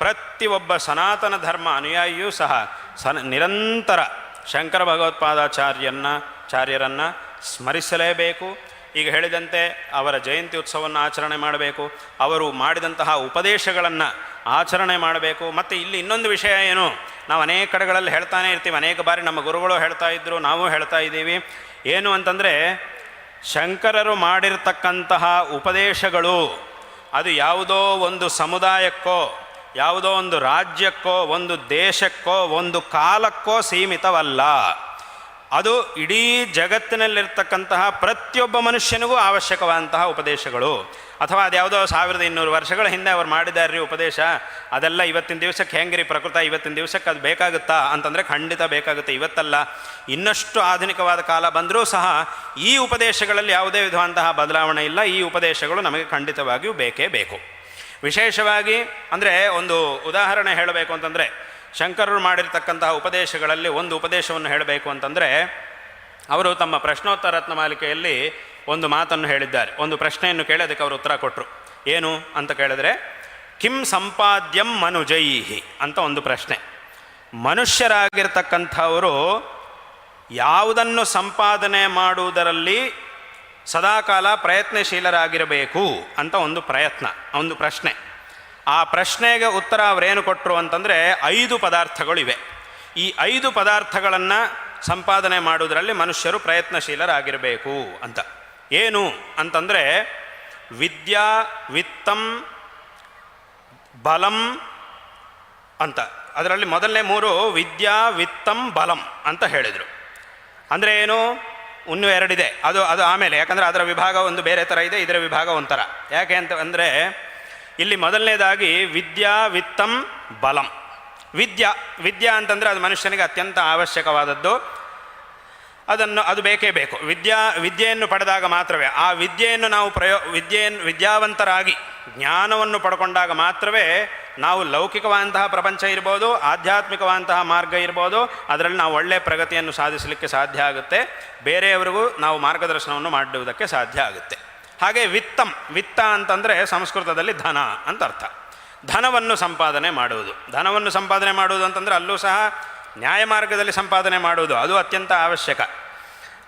ಪ್ರತಿಯೊಬ್ಬ ಸನಾತನ ಧರ್ಮ ಅನುಯಾಯಿಯೂ ಸಹ ಸನ ನಿರಂತರ ಶಂಕರ ಭಗವತ್ಪಾದಾಚಾರ್ಯನ್ನ, ಚಾರ್ಯರನ್ನು ಸ್ಮರಿಸಲೇಬೇಕು. ಈಗ ಹೇಳಿದಂತೆ ಅವರ ಜಯಂತಿ ಉತ್ಸವವನ್ನು ಆಚರಣೆ ಮಾಡಬೇಕು. ಅವರು ಮಾಡಿದಂತಹ ಉಪದೇಶಗಳನ್ನು ಆಚರಣೆ ಮಾಡಬೇಕು. ಮತ್ತು ಇಲ್ಲಿ ಇನ್ನೊಂದು ವಿಷಯ ಏನು? ನಾವು ಅನೇಕ ಕಡೆಗಳಲ್ಲಿ ಹೇಳ್ತಾನೆ ಇರ್ತೀವಿ. ಅನೇಕ ಬಾರಿ ನಮ್ಮ ಗುರುಗಳು ಹೇಳ್ತಾ ಇದ್ದರು ನಾವು ಹೇಳ್ತಾ ಇದ್ದೀವಿ. ಏನು ಅಂತಂದರೆ, ಶಂಕರರು ಮಾಡಿರ್ತಕ್ಕಂತಹ ಉಪದೇಶಗಳು, ಅದು ಯಾವುದೋ ಒಂದು ಸಮುದಾಯಕ್ಕೋ ಯಾವುದೋ ಒಂದು ರಾಜ್ಯಕ್ಕೋ, ಒಂದು ದೇಶಕ್ಕೋ, ಒಂದು ಕಾಲಕ್ಕೋ ಸೀಮಿತವಲ್ಲ. ಅದು ಇಡೀ ಜಗತ್ತಿನಲ್ಲಿರ್ತಕ್ಕಂತಹ ಪ್ರತಿಯೊಬ್ಬ ಮನುಷ್ಯನಿಗೂ ಅವಶ್ಯಕವಾದಂತಹ ಉಪದೇಶಗಳು. ಅಥವಾ ಅದು ಯಾವುದೋ ಸಾವಿರದ ಇನ್ನೂರು ವರ್ಷಗಳ ಹಿಂದೆ ಅವ್ರು ಮಾಡಿದ್ದಾರೆ ರೀ ಉಪದೇಶ, ಅದೆಲ್ಲ ಇವತ್ತಿನ ದಿವಸಕ್ಕೆ ಹೆಂಗ್ರಿ ಪ್ರಕೃತ, ಇವತ್ತಿನ ದಿವಸಕ್ಕೆ ಅದು ಬೇಕಾಗುತ್ತಾ ಅಂತಂದರೆ ಖಂಡಿತ ಬೇಕಾಗುತ್ತೆ, ಇವತ್ತಲ್ಲ. ಇನ್ನಷ್ಟು ಆಧುನಿಕವಾದ ಕಾಲ ಬಂದರೂ ಸಹ ಈ ಉಪದೇಶಗಳಲ್ಲಿ ಯಾವುದೇ ವಿಧವಾದಂತಹ ಬದಲಾವಣೆ ಇಲ್ಲ, ಈ ಉಪದೇಶಗಳು ನಮಗೆ ಖಂಡಿತವಾಗಿಯೂ ಬೇಕೇ ಬೇಕು. ವಿಶೇಷವಾಗಿ ಅಂದರೆ ಒಂದು ಉದಾಹರಣೆ ಹೇಳಬೇಕು ಅಂತಂದರೆ ಶಂಕರರು ಮಾಡಿರ್ತಕ್ಕಂತಹ ಉಪದೇಶಗಳಲ್ಲಿ ಒಂದು ಉಪದೇಶವನ್ನು ಹೇಳಬೇಕು ಅಂತಂದರೆ ಅವರು ತಮ್ಮ ಪ್ರಶ್ನೋತ್ತರ ರತ್ನ ಮಾಲಿಕೆಯಲ್ಲಿ ಒಂದು ಮಾತನ್ನು ಹೇಳಿದ್ದಾರೆ. ಒಂದು ಪ್ರಶ್ನೆಯನ್ನು ಕೇಳಿ ಅದಕ್ಕೆ ಅವರು ಉತ್ತರ ಕೊಟ್ಟರು ಏನು ಅಂತ ಕೇಳಿದ್ರೆ, ಕಿಂ ಸಂಪಾದ್ಯಂ ಮನುಜೈಹಿ ಅಂತ ಒಂದು ಪ್ರಶ್ನೆ. ಮನುಷ್ಯರಾಗಿರ್ತಕ್ಕಂಥವರು ಯಾವುದನ್ನು ಸಂಪಾದನೆ ಮಾಡುವುದರಲ್ಲಿ ಸದಾಕಾಲ ಪ್ರಯತ್ನಶೀಲರಾಗಿರಬೇಕು ಅಂತ ಒಂದು ಪ್ರಯತ್ನ, ಒಂದು ಪ್ರಶ್ನೆ. ಆ ಪ್ರಶ್ನೆಗೆ ಉತ್ತರ ಅವರೇನು ಕೊಟ್ಟರು ಅಂತಂದರೆ ಐದು ಪದಾರ್ಥಗಳಿವೆ. ಈ ಐದು ಪದಾರ್ಥಗಳನ್ನು ಸಂಪಾದನೆ ಮಾಡುವುದರಲ್ಲಿ ಮನುಷ್ಯರು ಪ್ರಯತ್ನಶೀಲರಾಗಿರಬೇಕು ಅಂತ. ಏನು ಅಂತಂದರೆ ವಿದ್ಯಾ, ವಿತ್ತಂ, ಬಲಂ ಅಂತ. ಅದರಲ್ಲಿ ಮೊದಲನೇ ಮೂರು ವಿದ್ಯಾ, ವಿತ್ತಂ, ಬಲಂ ಅಂತ ಹೇಳಿದರು. ಅಂದರೆ ಏನು? ಇನ್ನೂ ಎರಡಿದೆ. ಅದು ಅದು ಆಮೇಲೆ, ಯಾಕಂದರೆ ಅದರ ವಿಭಾಗ ಒಂದು ಬೇರೆ ಥರ ಇದೆ, ಇದರ ವಿಭಾಗ ಒಂಥರ. ಯಾಕೆ ಅಂತ ಅಂದರೆ, ಇಲ್ಲಿ ಮೊದಲನೇದಾಗಿ ವಿದ್ಯಾ ವಿತ್ತಂ ಬಲಂ. ವಿದ್ಯಾ ವಿದ್ಯಾ ಅಂತಂದರೆ ಅದು ಮನುಷ್ಯನಿಗೆ ಅತ್ಯಂತ ಅವಶ್ಯಕವಾದದ್ದು. ಅದನ್ನು, ಅದು ಬೇಕೇ ಬೇಕು. ವಿದ್ಯಾ, ವಿದ್ಯೆಯನ್ನು ಪಡೆದಾಗ ಮಾತ್ರವೇ. ಆ ವಿದ್ಯೆಯನ್ನು ನಾವು ಪ್ರಯೋ ವಿದ್ಯೆಯನ್ನು ವಿದ್ಯಾವಂತರಾಗಿ ಜ್ಞಾನವನ್ನು ಪಡ್ಕೊಂಡಾಗ ಮಾತ್ರವೇ ನಾವು ಲೌಕಿಕವಾದಂತಹ ಪ್ರಪಂಚ ಇರ್ಬೋದು, ಆಧ್ಯಾತ್ಮಿಕವಾದಂತಹ ಮಾರ್ಗ ಇರ್ಬೋದು, ಅದರಲ್ಲಿ ನಾವು ಒಳ್ಳೆಯ ಪ್ರಗತಿಯನ್ನು ಸಾಧಿಸಲಿಕ್ಕೆ ಸಾಧ್ಯ ಆಗುತ್ತೆ. ಬೇರೆಯವರಿಗೂ ನಾವು ಮಾರ್ಗದರ್ಶನವನ್ನು ಮಾಡುವುದಕ್ಕೆ ಸಾಧ್ಯ ಆಗುತ್ತೆ. ಹಾಗೆ ವಿತ್ತಂ ವಿತ್ತ ಅಂತಂದರೆ ಸಂಸ್ಕೃತದಲ್ಲಿ ಧನ ಅಂತ ಅರ್ಥ. ಧನವನ್ನು ಸಂಪಾದನೆ ಮಾಡುವುದು. ಧನವನ್ನು ಸಂಪಾದನೆ ಮಾಡುವುದು ಅಂತಂದರೆ ಅಲ್ಲೂ ಸಹ ನ್ಯಾಯ ಮಾರ್ಗದಲ್ಲಿ ಸಂಪಾದನೆ ಮಾಡುವುದು, ಅದು ಅತ್ಯಂತ ಅವಶ್ಯಕ.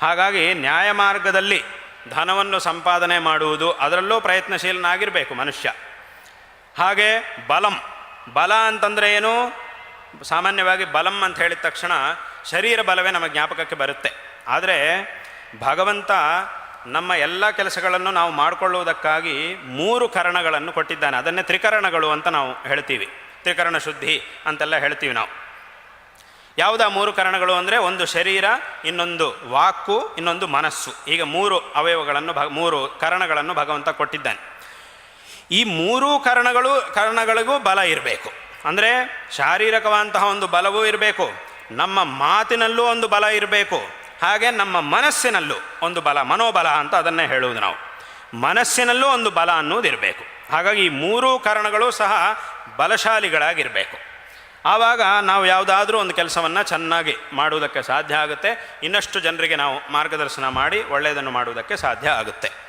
ಹಾಗಾಗಿ ನ್ಯಾಯ ಮಾರ್ಗದಲ್ಲಿ ಧನವನ್ನು ಸಂಪಾದನೆ ಮಾಡುವುದು, ಅದರಲ್ಲೂ ಪ್ರಯತ್ನಶೀಲನಾಗಿರಬೇಕು ಮನುಷ್ಯ. ಹಾಗೆ ಬಲಂ. ಬಲ ಅಂತಂದರೆ ಏನು? ಸಾಮಾನ್ಯವಾಗಿ ಬಲಂ ಅಂತ ಹೇಳಿದ ತಕ್ಷಣ ಶರೀರ ಬಲವೇ ನಮ್ಮ ಜ್ಞಾಪಕಕ್ಕೆ ಬರುತ್ತೆ. ಆದರೆ ಭಗವಂತ ನಮ್ಮ ಎಲ್ಲ ಕೆಲಸಗಳನ್ನು ನಾವು ಮಾಡಿಕೊಳ್ಳುವುದಕ್ಕಾಗಿ ಮೂರು ಕರಣಗಳನ್ನು ಕೊಟ್ಟಿದ್ದಾನೆ. ಅದನ್ನೇ ತ್ರಿಕರಣಗಳು ಅಂತ ನಾವು ಹೇಳ್ತೀವಿ. ತ್ರಿಕರಣ ಶುದ್ಧಿ ಅಂತೆಲ್ಲ ಹೇಳ್ತೀವಿ ನಾವು. ಯಾವುದಾ ಮೂರು ಕರಣಗಳು ಅಂದರೆ ಒಂದು ಶರೀರ, ಇನ್ನೊಂದು ವಾಕು ಇನ್ನೊಂದು ಮನಸ್ಸು. ಈಗ ಮೂರು ಅವಯವಗಳನ್ನು ಭ ಮೂರು ಕರಣಗಳನ್ನು ಭಗವಂತ ಕೊಟ್ಟಿದ್ದಾನೆ. ಈ ಮೂರೂ ಕರಣಗಳು, ಕರಣಗಳಿಗೂ ಬಲ ಇರಬೇಕು. ಅಂದರೆ ಶಾರೀರಿಕವಂತಹ ಒಂದು ಬಲವೂ ಇರಬೇಕು, ನಮ್ಮ ಮಾತಿನಲ್ಲೂ ಒಂದು ಬಲ ಇರಬೇಕು, ಹಾಗೆ ನಮ್ಮ ಮನಸ್ಸಿನಲ್ಲೂ ಒಂದು ಬಲ, ಮನೋಬಲ ಅಂತ ಅದನ್ನೇ ಹೇಳುವುದು ನಾವು. ಮನಸ್ಸಿನಲ್ಲೂ ಒಂದು ಬಲ ಅನ್ನೋದು ಇರಬೇಕು. ಹಾಗಾಗಿ ಈ ಮೂರೂ ಕಾರಣಗಳು ಸಹ ಬಲಶಾಲಿಗಳಾಗಿರಬೇಕು. ಆವಾಗ ನಾವು ಯಾವುದಾದ್ರೂ ಒಂದು ಕೆಲಸವನ್ನು ಚೆನ್ನಾಗಿ ಮಾಡುವುದಕ್ಕೆ ಸಾಧ್ಯ ಆಗುತ್ತೆ. ಇನ್ನಷ್ಟು ಜನರಿಗೆ ನಾವು ಮಾರ್ಗದರ್ಶನ ಮಾಡಿ ಒಳ್ಳೆಯದನ್ನು ಮಾಡುವುದಕ್ಕೆ ಸಾಧ್ಯ ಆಗುತ್ತೆ.